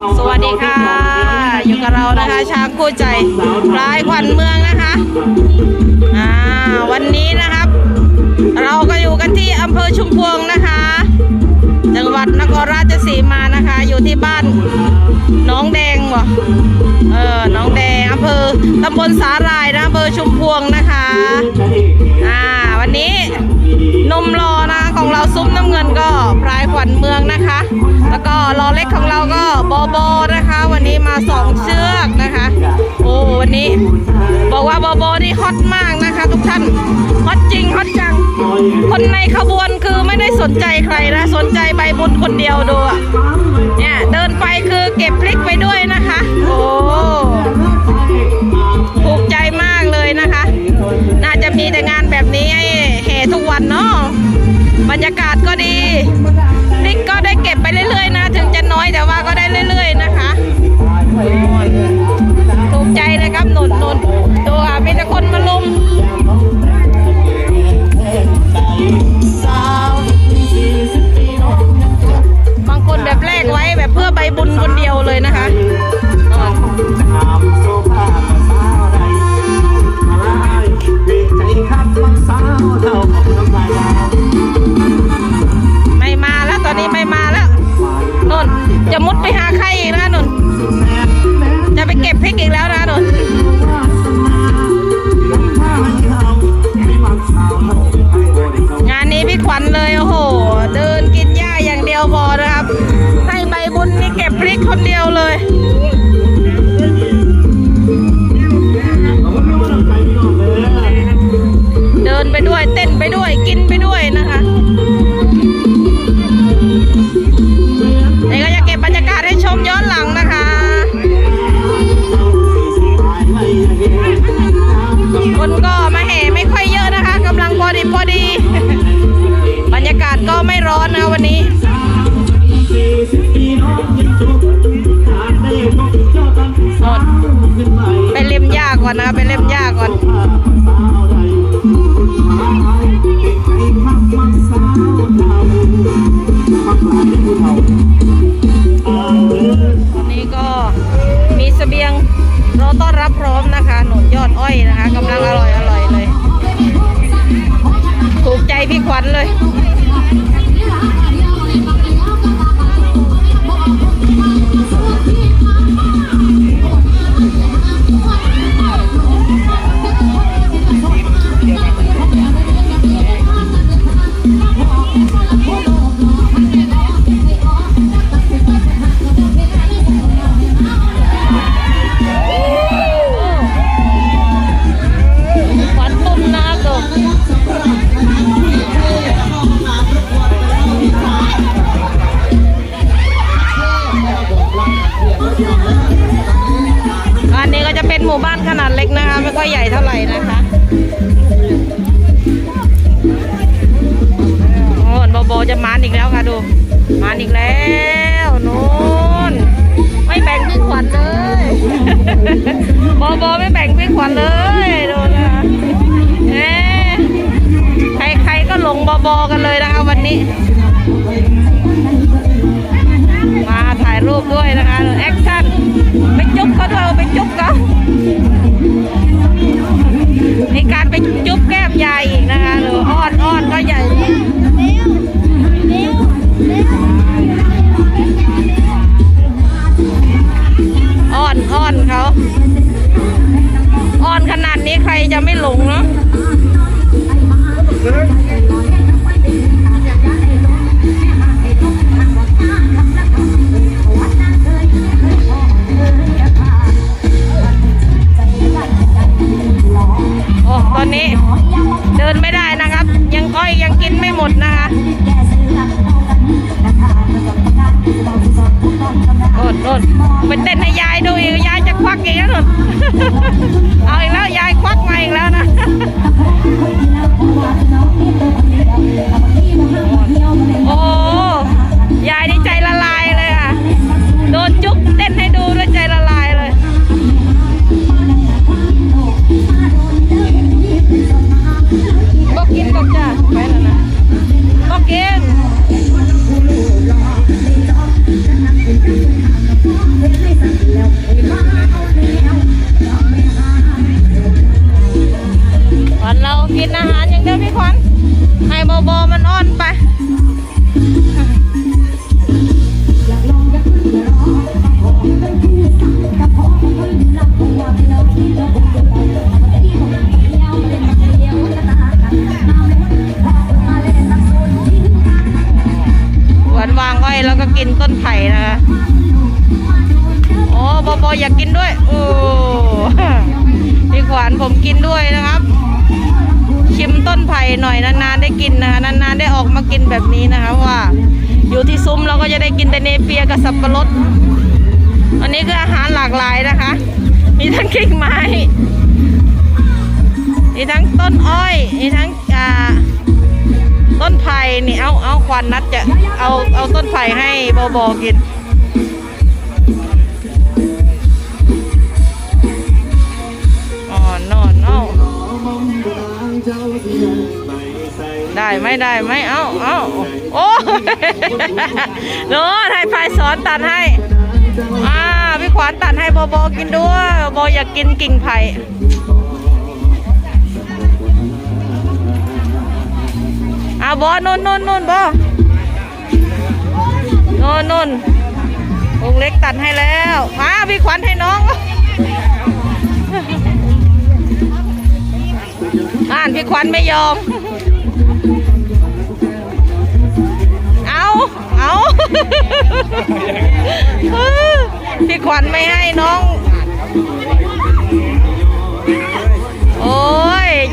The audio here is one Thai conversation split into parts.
สวัสดีค่ะ อยู่กับเรานะคะช้างคู่ใจพลายขวัญเมืองนะคะอ่าวันนี้นะครับ เราก็อยู่กันที่อำเภอชุมพวงนะคะ จังหวัดนครราชสีมานะคะ อยู่ที่บ้านน้องแดงวะเออน้องแดงอำเภอตำบลสาหร่ายนะอำเภอชุมพวงนะคะอ่าวันนี้นมรอนะของเราซุ้มน้ำเงินก็พลายขวัญเมืองนะคะ แล้วก็รอเล็กของเราก็บอบอนะคะ วันนี้มาสองเชือกนะคะ โอ้วันนี้ บอกว่าบอบอนี่ฮอตมากนะคะ ทุกท่านฮอตจริงฮอตจัง คนในขบวนคือไม่ได้สนใจใครนะ สนใจใบบุญคนเดียวดูอะเนี่ยเดินไปคือเก็บพลิกไปด้วยนะคะ โอ้ถูกใจมากเลยนะคะ น่าจะมีแต่งานแบบนี้ให้แห่ทุกวันเนาะบรรยากาศก็ดี แต่ว่า หาใครอีก ไม่ร้อนนะวันนี้ไปเล่มหญ้าก่อนนะไปเล่มหญ้าก่อนนนี้ก็มีเสบียงรอต้อนรับพร้อมนะคะหนุนยอดอ้อยนะคะกำลังอร่อยอร่อยเลย ถูกใจพี่ขวัญเลย มู่บ้านขนาดเล็กนะคะ ไม่ค่อยใหญ่เท่าไหร่นะคะโอ้นโบโบจะมานอีกแล้วค่ะดูมานอีกแล้วนู้นไม่แบ่งพี่ขวัญเลยบอบอไม่แบ่งพี่ขวัญเลยดูนะคะเอ๊ใครใครๆก็หลงบอบอกันเลยนะคะวันนี้ รูปด้วยนะคะแอคชั่นไปจุ๊บเขาด้วยเอไปจุ๊บเขามีการไปจุ๊บแก้มใหญ่นะคะหรืออ้อนอ้อนก็ใหญ่ กินไม่หมดนะคะโอดโอดไปเต้นให้ยายดูอีกยายจะควักอีกแล้วนุ่นเอาอีกแล้วยาย มกินต้นไผ่นะคะโอ้บอบออยากกินด้วย โอ้พี่ขวานผมกินด้วยนะครับ ชิมต้นไผ่หน่อยนานๆได้กินนะคะนานๆได้ออกมากินแบบนี้นะคะว่า อยู่ที่ซุ้มเราก็จะได้กินแต่เนเปียกับสับปะรดอันนี้คืออาหารหลากหลายนะคะ มีทั้งกิ่งไม้มีทั้งต้นอ้อยมีทั้งอ่า ต้นไผ่นี่เอาเอาควันนัดจะเอาเอาต้นไผ่ให้บอบอกินอ๋อนอนเอาได้ไหมได้ไหมเอาเอาโอ้โน้ตให้พายสอนตัดให้อ่าพี่ขวานตัดให้บอบอกินด้วยบออยากกินกิ่งไผ่ อาบอนนนนนุ่นบอนนนุ่นลุงเล็กตัดให้แล้วมาพี่ขวัญให้น้องอ่านพี่ควันไม่ยอม เอาเอาพี่ควันไม่ให้น้อง โอ้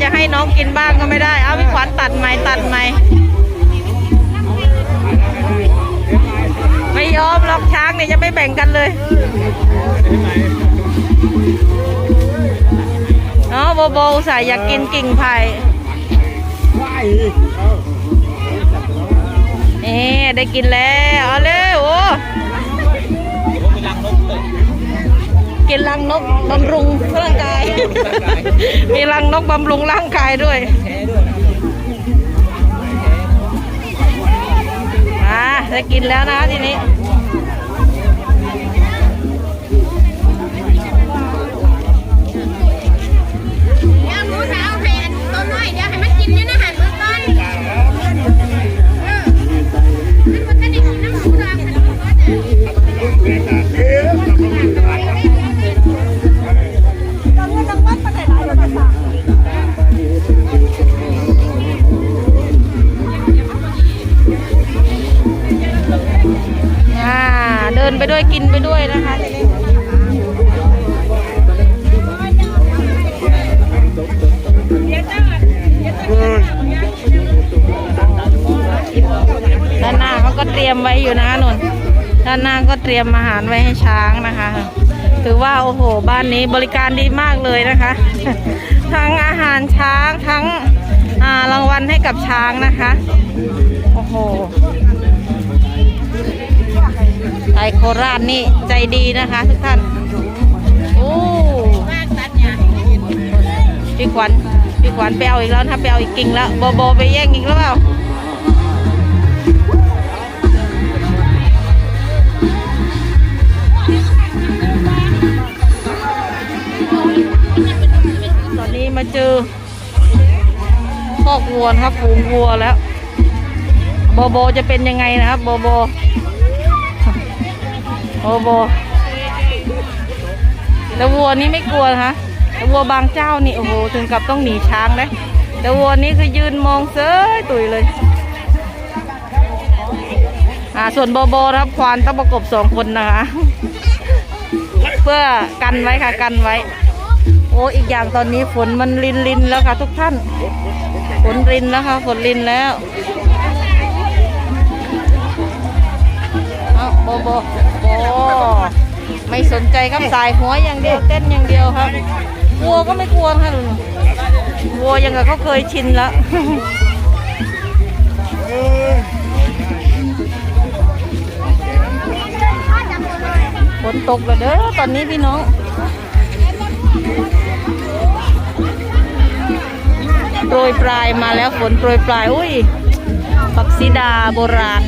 จะให้น้องกินบ้างก็ไม่ได้ เอาพี่ควันตัดใหมตัดใหมไม่ยอมหรอกช้างเนี่ยจะไม่แบ่งกันเลยเนาะโบโบอุตสายอยากกินกิ่งไผ่นี่ได้กินแล้ว เอาเลยโอ้ กินรังนกบำรุงร่างกาย มีรังนกบำรุงร่างกายด้วยมาได้กินแล้วนะทีนี้ ดินไปด้วยกินไปด้วยนะคะทีนี้ด้านหน้าเขาก็เตรียมไว้อยู่นะคะนุ่นด้านหน้าก็เตรียมอาหารไว้ให้ช้างนะคะ ถือว่าโอ้โห บ้านนี้บริการดีมากเลยนะคะ ทั้งอาหารช้างทั้งรางวัลให้กับช้างนะคะ โอ้โห ไทยโคราชนี่ใจดีนะคะทุกท่าน โอ้พี่ขวัญพี่ขวัญไปเอาอีกแล้วถ้าไปเอาอีกกิ่งแล้วโบโบไปแย่งอีกแล้วเปล่าตอนนี้มาเจอคอกวัวนะครับฝูงวัวแล้วโบโบจะเป็นยังไงนะครับโบโบ โอ้โบแต่วัวนี้ไม่กลัวนะคะแต่วัวบางเจ้านี่โอ้โหถึงกับต้องหนีช้างเลยแต่วัวนี้คือยืนมองเซ้ยตุยเลยอ่าส่วนโบโบครับควานต้องประกบสองคนนะคะเพื่อกันไว้ค่ะกันไว้ โอ้อีกอย่างตอนนี้ฝนมันลินลินแล้วค่ะ ทุกท่าน ฝนรินแล้วค่ะฝนรินแล้ว โบโบโบไม่สนใจครับสายหัวอย่างเดียวเต้นอย่างเดียวครับวัวก็ไม่กลัวค่ะลุงวัวยังกับเขาเคยชินแล้วฝนตกแล้วเด้อตอนนี้พี่น้อง โปรยปลายมาแล้วฝนโปรยปลาย อุ้ยปักสีดาโบราณ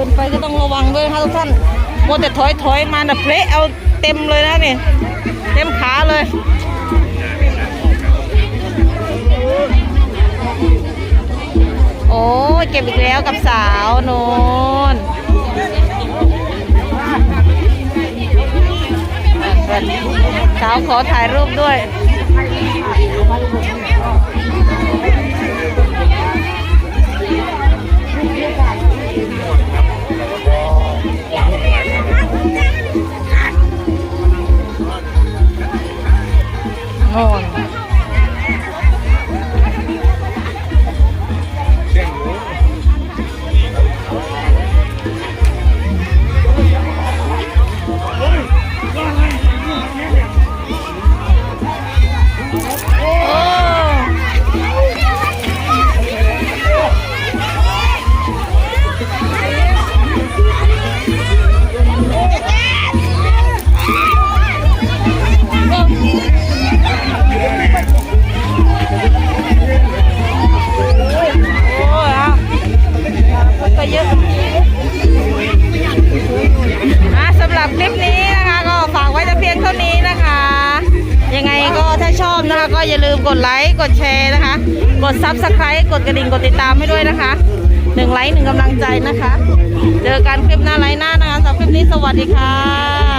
ดินไปก็ต้องระวังด้วยนะคะทุกท่านมัวแต่ถอยถอยมาน่ะเพละเอาเต็มเลยนะนี่เต็มขาเลยโอ้เก็บอีกแล้วกับสาวโนนสาวขอถ่ายรูปด้วย ห่ นะคะ ก็อย่าลืมกดไลค์กดแชร์นะคะ กดซับสไครต์กดกระดิ่งกดติดตามให้ด้วยนะคะหนึ่งไลค์หนึ่งกำลังใจนะคะ เจอกันคลิปหน้าไลค์หน้านะคะสำหรับคลิปนี้สวัสดีค่ะ